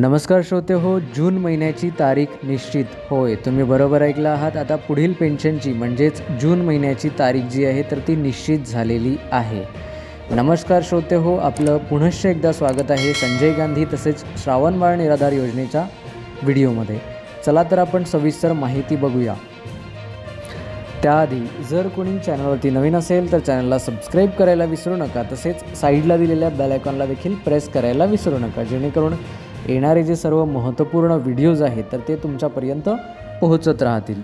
नमस्कार श्रोते हो जून महिन्याची तारीख निश्चित. होय तुम्ही बरोबर ऐकला आहात. आता पुढील पेन्शनची म्हणजेच जून महिन्याची तारीख जी आहे तर ती निश्चित झालेली आहे. नमस्कार श्रोते हो आपलं पुनश्च एकदा स्वागत आहे संजय गांधी तसेच श्रावणबाळ निराधार योजनेच्या व्हिडिओमध्ये. चला तर आपण सविस्तर माहिती बघूया. त्याआधी जर कोणी चॅनलवरती नवीन असेल तर चॅनलला सबस्क्राईब करायला विसरू नका. तसेच साईडला दिलेल्या बेल आयकॉनला देखील प्रेस करायला विसरू नका. जेणेकरून येणारे जे सर्व महत्त्वपूर्ण व्हिडिओज आहेत तर ते तुमच्यापर्यंत पोहोचत राहतील.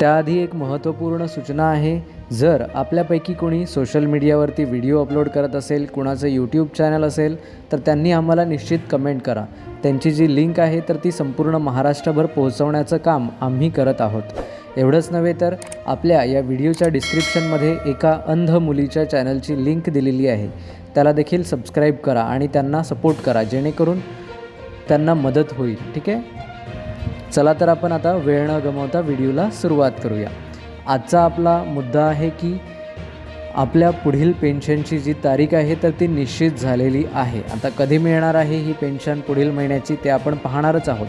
त्याआधी एक महत्त्वपूर्ण सूचना आहे जर आपल्यापैकी कोणी सोशल मीडियावरती व्हिडिओ अपलोड करत असेल कुणाचं यूट्यूब चॅनल असेल तर त्यांनी आम्हाला निश्चित कमेंट करा. त्यांची जी लिंक आहे तर ती संपूर्ण महाराष्ट्रभर पोहोचवण्याचं काम आम्ही करत आहोत. एवढंच नव्हे तर आपल्या या व्हिडिओच्या डिस्क्रिप्शनमध्ये एका अंध मुलीच्या चॅनलची लिंक दिलेली आहे. त्याला देखील सबस्क्राईब करा आणि त्यांना सपोर्ट करा जेणेकरून त्यांना मदत होईल ठीक आहे? चला तर आपण आता वेळ न गमावता व्हिडिओला सुरुवात करूया. आजचा आपला मुद्दा आहे की आपल्या पुढील पेन्शनची जी तारीख आहे तर ती निश्चित झालेली आहे. आता कधी मिळणार आहे ही पेन्शन पुढील महिन्याची ते आपण पाहणारच आहोत.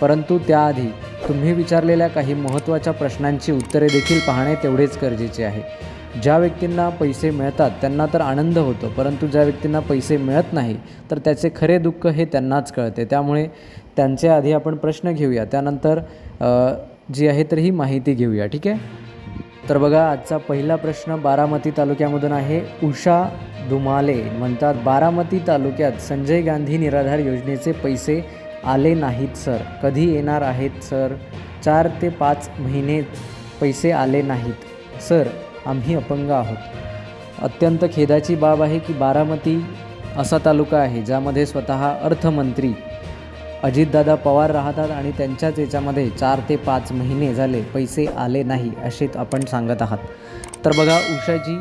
परंतु त्याआधी तुम्ही विचारलेल्या काही महत्त्वाच्या प्रश्नांची उत्तरे देखील पाहणे तेवढेच गरजेचे आहे. ज्या व्यक्तींना पैसे मिळतात त्यांना तर आनंद होतो परंतु ज्या व्यक्तींना पैसे मिळत नाही तर त्याचे खरे दुःख हे त्यांनाच कळते. त्यामुळे त्यांचे आधी आपण प्रश्न घेऊया. त्यानंतर जी आहे तर ही माहिती घेऊया ठीक आहे? तर बघा आजचा पहिला प्रश्न बारामती तालुक्यामधून आहे. उषा धुमाले म्हणतात बारामती तालुक्यात संजय गांधी निराधार योजनेचे पैसे आले नाहीत सर. कधी येणार आहेत सर? चार ते पाच महिने पैसे आले नाहीत सर. आम्ही अपंग आहोत. अत्यंत खेदाची बाब आहे की बारामती असा तालुका आहे ज्यामध्ये स्वतः अर्थमंत्री अजितदादा पवार राहतात आणि त्यांच्याच याच्यामध्ये चार ते पाच महिने झाले पैसे आले नाही असे आपण सांगत आहात. तर बघा उषाजी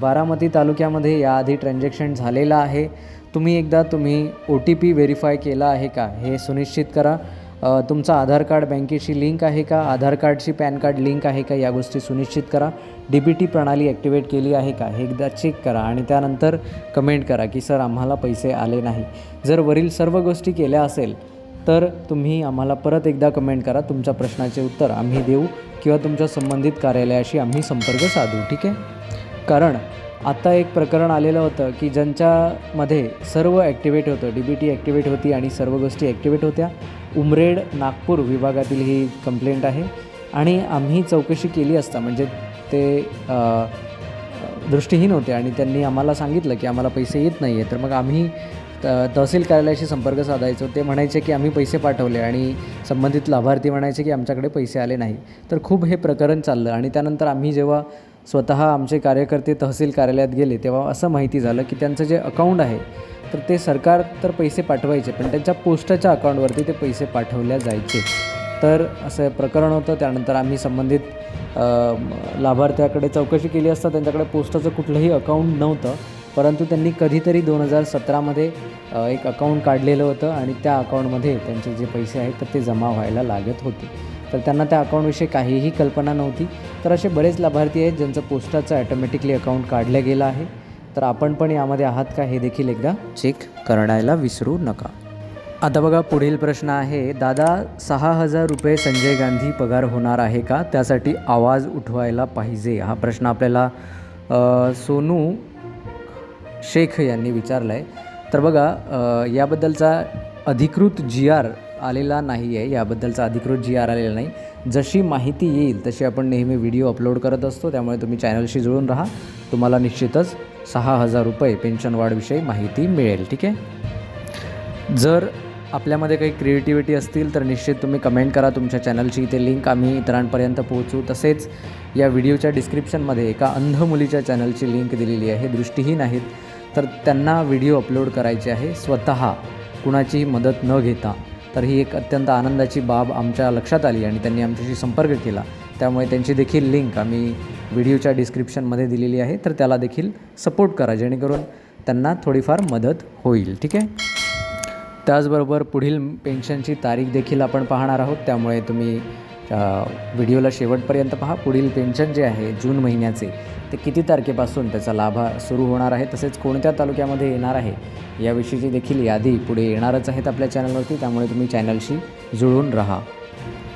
बारामती तालुक्यामध्ये याआधी ट्रान्झॅक्शन झालेलं आहे. तुम्ही एकदा तुम्ही ओ टी पी व्हेरीफाय केला आहे का हे सुनिश्चित करा. तुमचं आधार कार्ड बँकेशी लिंक आहे का? आधार कार्डशी पॅन कार्ड लिंक आहे का? या गोष्टी सुनिश्चित करा. डी बी टी प्रणाली ॲक्टिवेट केली आहे का? हे एकदा चेक करा आणि त्यानंतर कमेंट करा की सर आम्हाला पैसे आले नाही. जर वरील सर्व गोष्टी केल्या असेल तर तुम्ही आम्हाला परत एकदा कमेंट करा. तुमच्या प्रश्नाचे उत्तर आम्ही देऊ किंवा तुमच्या संबंधित कार्यालयाशी आम्ही संपर्क साधू. ठीक आहे? कारण आत्ता एक प्रकरण आलेलं होतं की ज्यांच्यामध्ये सर्व ॲक्टिवेट होतं डी बी टी ॲक्टिवेट होती आणि सर्व गोष्टी ॲक्टिवेट होत्या उमरेड नागपूर विभागातील ही कंप्लेंट आहे आणि आम्ही चौकशी केली असता म्हणजे ते दृष्टीहीन होते आणि त्यांनी आम्हाला सांगितलं की आम्हाला पैसे येत नाही आहे तर मग आम्ही त तहसील कार्यालयाशी संपर्क साधायचो. ते म्हणायचे की आम्ही पैसे पाठवले आणि संबंधित लाभार्थी म्हणायचे की आमच्याकडे पैसे आले नाही. तर खूप हे प्रकरण चाललं आणि त्यानंतर आम्ही जेव्हा स्वतः आमचे कार्यकर्ते तहसील कार्यालयात गेले तेव्हा असं माहिती झालं की त्यांचं जे अकाउंट आहे तर ते सरकार तर पैसे पाठवायचे पण त्यांच्या पोस्टाच्या अकाउंटवरती ते पैसे पाठवल्या जायचे. तर असं प्रकरण होतं त्यानंतर आम्ही संबंधित लाभार्थ्याकडे चौकशी केली असता त्यांच्याकडे पोस्टाचं कुठलंही अकाउंट नव्हतं परंतु त्यांनी कधीतरी दोन हजार सतरामध्ये एक अकाउंट काढलेलं होतं आणि त्या अकाउंटमध्ये त्यांचे जे पैसे आहेत तर ते जमा व्हायला लागत होते. तर त्यांना त्या अकाउंटविषयी काहीही कल्पना नव्हती. तर असे बरेच लाभार्थी आहेत ज्यांचं पोस्टाचं ॲटोमॅटिकली अकाउंट काढलं गेलं आहे. तर आपण पण यामध्ये आहात का हे देखील एकदा चेक करायला विसरू नका. आता बघा पुढील प्रश्न आहे दादा सहा हजार रुपये संजय गांधी पगार होणार आहे का? त्यासाठी आवाज उठवायला पाहिजे. हा प्रश्न आपल्याला सोनू शेख यांनी विचारला आहे तर बघा याबद्दलचा अधिकृत जी आर आलेला नाही आहे याबद्दलचा अधिकृत जी आर आलेला नाही. जशी माहिती येईल तशी आपण नेहमी व्हिडिओ अपलोड करत असतो. त्यामुळे तुम्ही चॅनलशी जुळून राहा. तुम्हाला निश्चितच सहा हजार रुपये पेन्शन वाढविषयी माहिती मिळेल ठीक आहे? जर आपल्यामध्ये काही क्रिएटिव्हिटी असतील तर निश्चित तुम्ही कमेंट करा. तुमच्या चॅनलची इथे लिंक आम्ही इतरांपर्यंत पोहोचू. तसेच या व्हिडिओच्या डिस्क्रिप्शनमध्ये एका अंध मुलीच्या चॅनलची लिंक दिलेली आहे. दृष्टीहीन आहेत. तर त्यांना व्हिडिओ अपलोड करायचे आहे. स्वतः कुणाचीही मदत न घेता. तर ही एक अत्यंत आनंदाची बाब आमच्या लक्षात आली आणि त्यांनी आमच्याशी संपर्क केला. त्यामुळे त्यांची देखील लिंक आम्ही व्हिडिओच्या डिस्क्रिप्शनमध्ये दिलेली आहे. तर त्याला देखील सपोर्ट करा जेणेकरून त्यांना थोडीफार मदत होईल. ठीक आहे? त्याचबरोबर पुढील पेन्शनची तारीख देखील आपण पाहणार आहोत. त्यामुळे तुम्ही व्हिडिओला शेवटपर्यंत पहा. पुढील पेन्शन जे आहे जून महिन्याचे ते किती तारखेपासून त्याचा लाभ सुरू होणार आहे तसेच कोणत्या तालुक्यामध्ये येणार आहे याविषयीची देखील यादी पुढे येणारच आहेत आपल्या चॅनलवरती. त्यामुळे तुम्ही चॅनलशी जुळून राहा.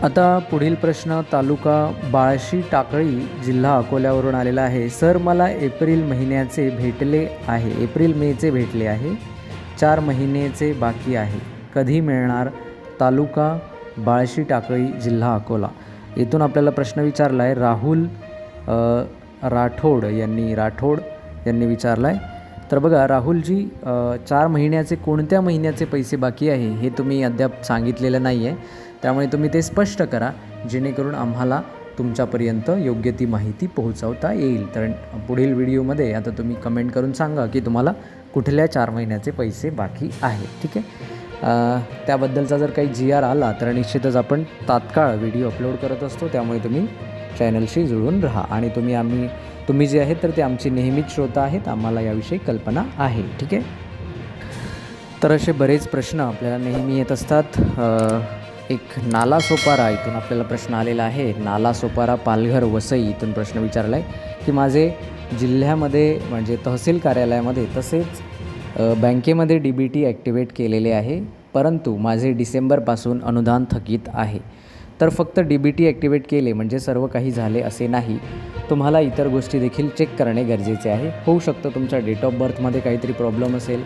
आता पुढील प्रश्न तालुका बाळशी टाकळी जिल्हा अकोल्यावरून आलेला आहे. सर मला एप्रिल महिन्याचे भेटले आहे. एप्रिल मेचे भेटले आहे. चार महिनेचे बाकी आहे. कधी मिळणार? तालुका बाळशी टाकळी जिल्हा अकोला. येथून आपल्याला प्रश्न विचारला आहे राहुल राठोड यांनी राठोड यांनी विचारला आहे तर बघा राहुलजी चार महिन्याचे कोणत्या महिन्याचे पैसे बाकी आहे हे तुम्ही अद्याप सांगितलेलं नाही आहे त्यामुळे तुम्ही ते स्पष्ट करा जेणेकरून आम्हाला तुमच्यापर्यंत योग्य ती माहिती पोहोचवता येईल. तर पुढील व्हिडिओमध्ये आता तुम्ही कमेंट करून सांगा की तुम्हाला कुठल्या चार महिन्याचे पैसे बाकी आहेत. ठीक आहे? त्याबद्दलचा जर काही जी आर आला तर निश्चितच आपण तात्काळ व्हिडिओ अपलोड करत असतो. त्यामुळे तुम्ही चॅनलशी जुळून राहा. आणि तुम्ही आम्ही तुम्ही जे आहेत तर ते आमची नेहमीच श्रोता आहेत. आम्हाला याविषयी कल्पना आहे. ठीक आहे? तर असे बरेच प्रश्न आपल्याला नेहमी येत असतात. एक नाला सोपारा इथून आपल्याला प्रश्न आलेला आहे. नाला सोपारा पालघर वसई इथून प्रश्न विचारला आहे की माझे जिल्ह्यामध्ये म्हणजे तहसील कार्यालयामध्ये तसेच बँकेमध्ये डी बी टी ॲक्टिवेट केलेले आहे परंतु माझे डिसेंबरपासून अनुदान थकीत आहे. तर फक्त डी बी टी ॲक्टिवेट केले म्हणजे सर्व काही झाले असे नाही. तुम्हाला इतर गोष्टी देखील चेक करणे गरजेचे आहे. होऊ शकतं तुमच्या डेट ऑफ बर्थमध्ये काहीतरी प्रॉब्लेम असेल.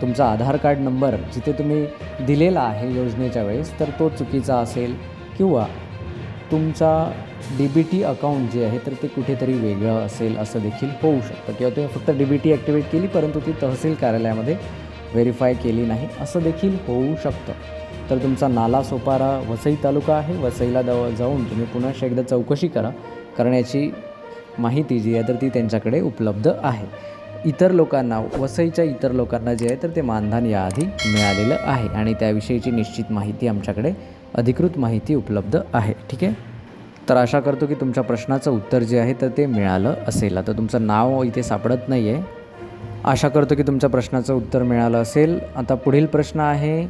तुमचा आधार कार्ड नंबर जिथे तुम्ही दिलेला आहे योजनेच्या वेळेस तर तो चुकीचा असेल किंवा तुमचा डी बी टी अकाउंट जे आहे तर ते कुठेतरी वेगळं असेल असं देखील होऊ शकतं. किंवा तुम्ही फक्त डी बी टी ॲक्टिवेट केली परंतु ती तहसील कार्यालयामध्ये व्हेरीफाय केली नाही असं देखील होऊ शकतं. तर तुमचा नाला सोपारा वसई तालुका आहे. वसईला जवळ जाऊन तुम्ही पुन्हा एकदा चौकशी करा. कारण याची माहिती जी आहे तर ती त्यांच्याकडे उपलब्ध आहे. इतर लोकांना वसईच्या इतर लोकांना जे आहे तर ते मानधन याआधी मिळालेलं आहे. आणि त्याविषयीची निश्चित माहिती आमच्याकडे अधिकृत माहिती उपलब्ध आहे. ठीक आहे? तर आशा करतो की तुमच्या प्रश्नाचं उत्तर जे आहे तर ते मिळालं असेल. आता तुमचं नाव इथे सापडत नाही आहे आशा करतो की तुमच्या प्रश्नाचं उत्तर मिळालं असेल. आता पुढील प्रश्न आहे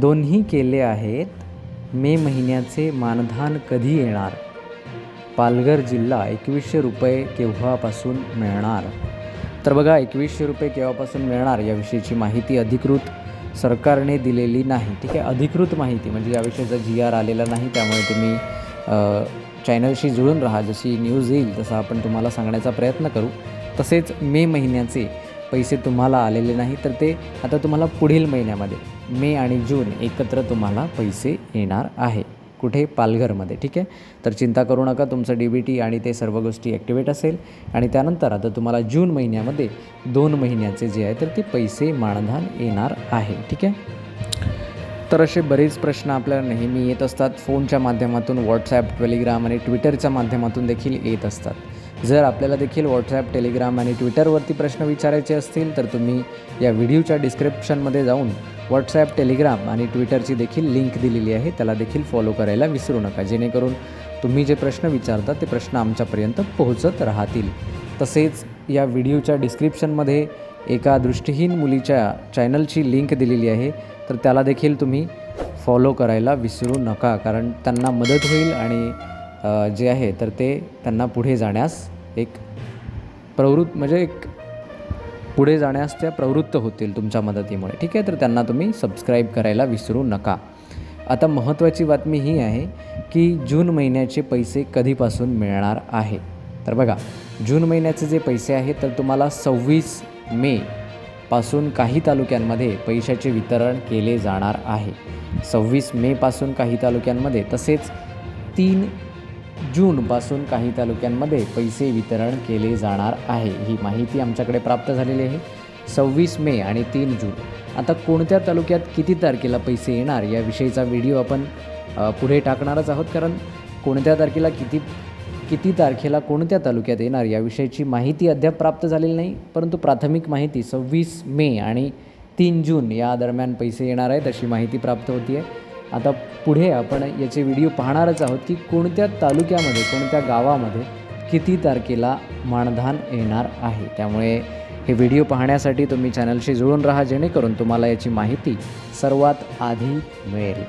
दोन्ही केले आहेत. मे महिन्याचे मानधान कधी येणार? पालघर जिल्हा एकवीसशे रुपये केव्हापासून मिळणार? तर बघा एकवीसशे रुपये केव्हापासून मिळणार याविषयीची माहिती अधिकृत सरकारने दिलेली नाही. ठीक आहे? अधिकृत माहिती म्हणजे याविषयीचा जी आर आलेला नाही त्यामुळे तुम्ही चॅनलशी जुळून राहा. जशी न्यूज येईल तसं आपण तुम्हाला सांगण्याचा प्रयत्न करू. तसेच मे महिन्याचे पैसे तुम्हाला आलेले नाही तर ते आता तुम्हाला पुढील महिन्यामध्ये मे आणि जून एकत्र तुम्हाला पैसे येणार आहे. कुठे? पालघरमध्ये. ठीक आहे? तर चिंता करू नका तुमचं डी बी टी आणि ते सर्व गोष्टी ॲक्टिवेट असेल. आणि त्यानंतर आता तुम्हाला जून महिन्यामध्ये दोन महिन्याचे जे आहे तर ते पैसे मानधन येणार आहे. ठीक आहे? तर असे बरेच प्रश्न आपल्याला नेहमी येत असतात. फोनच्या माध्यमातून व्हॉट्सॲप टेलिग्राम आणि ट्विटरच्या माध्यमातून देखील येत असतात. जर आपल्याला देखील व्हॉट्सॲप टेलिग्राम आणि ट्विटरवरती प्रश्न विचारायचे असतील तर तुम्ही या व्हिडिओच्या डिस्क्रिप्शनमध्ये जाऊन व्हॉट्सॲप टेलिग्राम आणि ट्विटरची देखील लिंक दिलेली आहे. त्याला देखील फॉलो करायला विसरू नका. जेणेकरून तुम्ही जे प्रश्न विचारता ते प्रश्न आमच्यापर्यंत पोहोचत राहतील. तसेच या व्हिडिओच्या डिस्क्रिप्शनमध्ये एका दृष्टीहीन मुलीच्या चॅनलची लिंक दिलेली आहे. तर त्याला देखील तुम्ही फॉलो करायला विसरू नका कारण त्यांना मदत होईल आणि जे आहे तर ते त्यांना पुढे जाण्यास एक प्रवृत्त म्हणजे एक पुढे जाण्यास त्या प्रवृत्त होतील तुमच्या मदतीमुळे. ठीक आहे? तर त्यांना तुम्ही सबस्क्राईब करायला विसरू नका. आता महत्त्वाची बातमी ही आहे की जून महिन्याचे पैसे कधीपासून मिळणार आहे? तर बघा जून महिन्याचे जे पैसे आहेत तर तुम्हाला सव्वीस मे पासून काही तालुक्यांमध्ये पैशाचे वितरण केले जाणार आहे. सव्वीस मेपासून काही तालुक्यांमध्ये तसेच तीन जूनपासून काही तालुक्यांमध्ये पैसे वितरण केले जाणार आहे. ही माहिती आमच्याकडे प्राप्त झालेली आहे. सव्वीस मे आणि तीन जून. आता कोणत्या तालुक्यात किती तारखेला पैसे येणार याविषयीचा व्हिडिओ आपण पुढे टाकणारच आहोत. कारण कोणत्या तारखेला किती किती तारखेला कोणत्या तालुक्यात येणार याविषयीची माहिती अद्याप प्राप्त झालेली नाही. परंतु प्राथमिक माहिती सव्वीस मे आणि तीन जून या दरम्यान पैसे येणार आहेत अशी माहिती प्राप्त होती आहे आता पुढे आपण याचे व्हिडिओ पाहणारच आहोत की कोणत्या तालुक्यामध्ये कोणत्या गावामध्ये किती तारखेला मानधान येणार आहे. त्यामुळे हे व्हिडिओ पाहण्यासाठी तुम्ही चॅनलशी जुळून राहा जेणेकरून तुम्हाला याची माहिती सर्वात आधी मिळेल.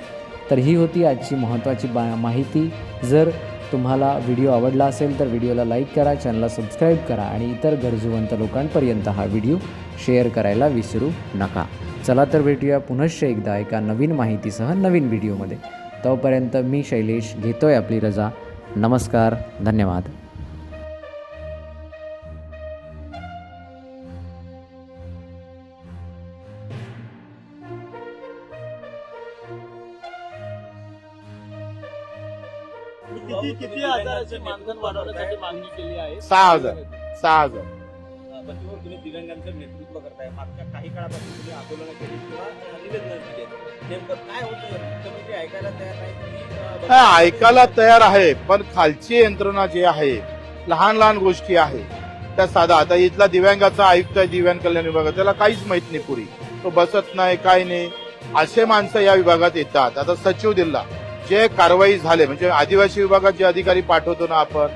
तर ही होती आजची महत्त्वाची बा माहिती. जर तुम्हाला व्हिडिओ आवडला असेल तर व्हिडिओला लाईक करा चॅनलला सबस्क्राईब करा आणि इतर गरजूवंत लोकांपर्यंत हा व्हिडिओ शेअर करायला विसरू नका. चला तर भेटूया पुनश्च एकदा एका नवीन माहितीसह नवीन व्हिडिओमध्ये. तोपर्यंत मी शैलेश घेतोय आपली रजा. नमस्कार धन्यवाद. किती किती हजाराचे मानधन वाढवण्यासाठी मागणी केली आहे? सहा हजार. सहा हजार. बंधूवर तुम्ही दिव्यांगांचं नेतृत्व करताय. मागच्या काही काळापासून तुम्ही आंदोलनं केली किंवा निवेदनं दिले. नेमकं काय होतं? मुख्यमंत्री म्हणजे ऐकायला तयार नाही हा ऐकायला तयार आहे पण खालची यंत्रणा जी आहे लहान लहान गोष्टी आहे त्या साधा. आता इथला दिव्यांगाचा आयुक्त आहे दिव्यांग कल्याण विभागात त्याला काहीच माहीत नाही पुरी. तो बसत नाही काय नाही. असे माणसं या विभागात येतात. आता सचिव दिला जे कारवाई झाले म्हणजे आदिवासी विभागात जे अधिकारी पाठवतो ना आपण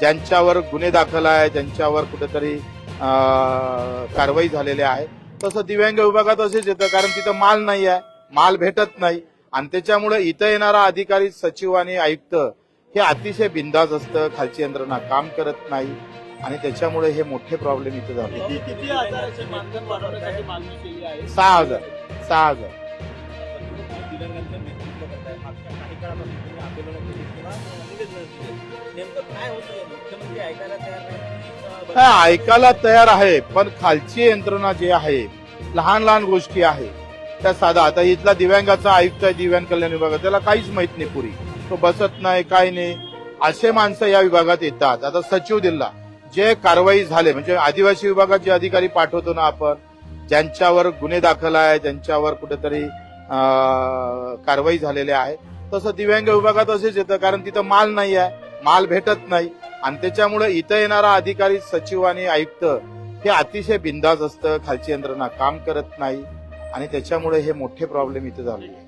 ज्यांच्यावर गुन्हे दाखल आहे ज्यांच्यावर कुठेतरी कारवाई झालेली आहे. तसं दिव्यांग विभागात असेच येतं कारण तिथं माल नाही आहे. माल भेटत नाही. आणि त्याच्यामुळे इथं येणारा अधिकारी सचिव आणि आयुक्त हे अतिशय बिंदास असतं. खालची यंत्रणा काम करत नाही. आणि त्याच्यामुळे हे मोठे प्रॉब्लेम इथे झाले. सहा हजार. सहा हजार. नेमकं काय होतं? मुख्यमंत्री ऐकायला तयार नाही ऐकायला तयार आहे पण खालची यंत्रणा जी आहे लहान लहान गोष्टी आहे. त्या साधा आता इथला दिव्यांगाचा आयुक्त आहे दिव्यांग कल्याण विभागात त्याला काहीच माहीत नाही पुरी. तो बसत नाही काय नाही. असे माणसं या विभागात येतात. आता सचिव दिला. जे कारवाई झाले म्हणजे आदिवासी विभागात जे अधिकारी पाठवतो ना आपण ज्यांच्यावर गुन्हे दाखल आहे ज्यांच्यावर कुठेतरी कारवाई झालेली आहे तसं दिव्यांग विभागात असेच येतं कारण तिथं माल नाही आहे. माल भेटत नाही. आणि त्याच्यामुळे इथं येणारा अधिकारी सचिव आणि आयुक्त हे अतिशय बिंदास असतं. खालची यंत्रणा काम करत नाही. आणि त्याच्यामुळे हे मोठे प्रॉब्लेम इथे झाले